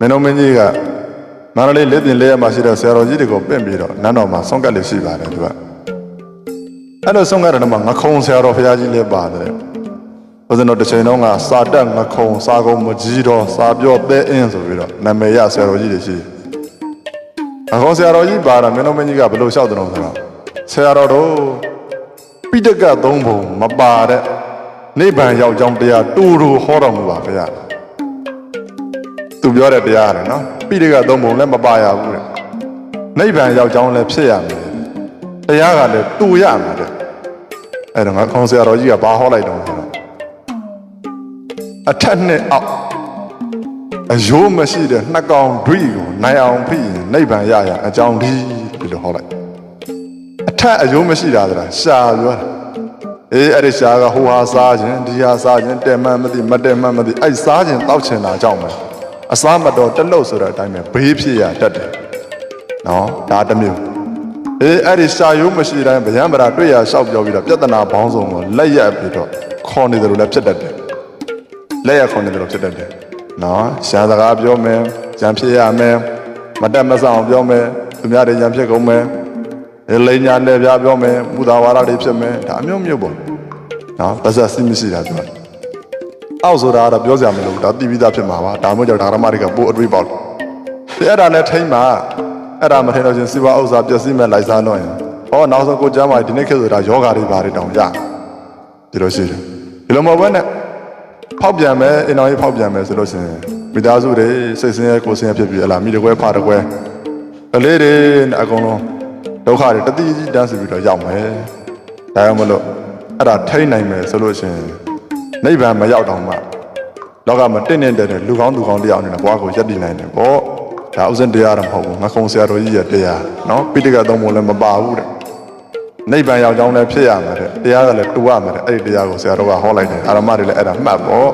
မင်းတို့မင်းကြီးကမန္တလေးလက်ပြင်လေးရမှာရှိတဲ့ဆရာတော်ကြီးတွေကိုပင့်ပြီးတော့နန်းတော်မှာဆုံးကတ်လေးရှိပါတယ်သူကအဲ့လိုဆုံးကတ်တဲ့နေရာမှာငခုံဆရာတော်ဘုရားကြီးလည်းပါတယ်ဘုဇင်တော်တစ်ချိန်လုံးကစာတက်ငခုံစာကုံမကြီးတော်စာပြောသဲအင်းဆိုပြီးတော့နာမည်ရဆရာတော်ကြီးတွေရှိတယ်ငခုံဆရာတော်ကြီးပါတာမင်းတို့မင်းကြီးကဘယ်လိုလျှောက်တယ်လို့ဆိုတော့ဆရာတော်တို့ပိဋကတ်သုံးပုံမပါတဲ့နိဗ္ဗာန်ရောက်ကြောင်းတရားတူတူဟောတော်မူပါဗျာ သူပြောတဲ့တရားရတယ်နော်ပိဋကသုံးပုံလည်းမပါရဘူးတဲ့နိဗ္ဗာန်ရောက်ကြောင်းလည်းဖြစ်ရမယ်တရားကလည်းတူရမှာတဲ့အဲ့တော့ငါခေါင်းဆရာတော်ကြီးကဘာဟောလိုက်တော့ဆိုတော့အထက်နဲ့အောက်အယိုးမရှိတဲ့နှစ်ကောင်ဓွိကိုနိုင်အောင်ဖိရင်နိဗ္ဗာန်ရရအကြောင်းဒီဒီလိုဟောလိုက်အထက်အယိုးမရှိတာဆိုတာရှာပြောတာအေးအဲ့ဒီရှာကဟိုဟာစားခြင်းဒီဟာစားခြင်းတဲ့မှန်မသိမတဲ့မှန်မသိအဲ့စားခြင်းတောက်ခြင်းတာကြောင့်ပဲ အစားမတော်တက်လို့ဆိုတဲ့အတိုင်းပဲဘေးဖြစ်ရတတ်တယ်နော်ဒါတစ်မျိုးအေးအဲ့ဒီရှာယုံမရှိတိုင်းဗျံပရာတွေ့ရလျှောက်ပြောပြီးတော့ပြဿနာဘောင်းဆောင်ကိုလက်ရက်ပြီးတော့ခေါ်နေတယ်လို့လည်းဖြစ်တတ်တယ်လက်ရက်ခေါ်နေတယ်လို့ဖြစ်တတ်တယ်နော်ရှာစကားပြောမယ်ကြံဖြစ်ရမယ်မတက်မဆောင်ပြောမယ်သူများတွေကြံဖြစ်ကုန်မယ်လိန်ညာနဲ့ပြပြောမယ်မူသာဝါဒတွေဖြစ်မယ်ဒါအမျိုးမျိုးပေါ့နော်ပါဇက်စီမရှိတာသူက အောက်ဆိုတာကတော့ပြောစရာမလိုဘူးဒါတိပိသားဖြစ်မှာပါဒါမှမဟုတ်ကြောင့်ဓမ္မတွေကပို့အတွေးပေါက်တယ်ဒီအဲ့ဒါနဲ့ထိမ့်မှာအဲ့ဒါမထိန်တော့ချင်းစီဝါဥစ္စာပျက်စီးမဲ့လိုက်စားတော့ရင်ဟောနောက်ဆုံးကိုကြားမှာဒီနေ့ခေတ်ဆိုတာယောဂါတွေဘာတွေတောင်ရဒီလိုရှိတယ်ဒီလိုမဟုတ်ဘဲနဲ့ဖောက်ပြန်မယ်အင်တော်ကြီးဖောက်ပြန်မယ်ဆိုလို့ရှိရင်မိသားစုတွေစိတ်ဆင်းရဲကိုယ်ဆင်းရဲဖြစ်ပြီးဟလာမိတကွဲဖတကွဲကလေးတွေနဲ့အကုန်လုံးဒုက္ခတွေတတိကြီးတန်းစီပြီးတော့ရောက်မယ်ဒါကြောင့်မလို့အဲ့ဒါထိမ့်နိုင်မယ်ဆိုလို့ရှိရင် နိဗ္ဗာန်မရောက်တော့မှလောကမှာတင့်နေတဲ့လူကောင်းသူကောင်းတရားအနေနဲ့ဘဝကိုယက်တည်နိုင်တယ်ပေါ့ဒါဥစဉ်တရားတော့မဟုတ်ဘူးငါခုံဆရာတော်ကြီးရဲ့တရားနော်ပိဋကသုံးပုံလည်းမပါဘူးတဲ့နိဗ္ဗာန်ရောက်ကြောင်းလည်းဖြစ်ရမှာတဲ့တရားကလည်းတူရမှာတဲ့အဲ့ဒီတရားကိုဆရာတော်ကဟောလိုက်တယ်အာရမတွေလည်းအဲ့ဒါမှတ်ပေါ့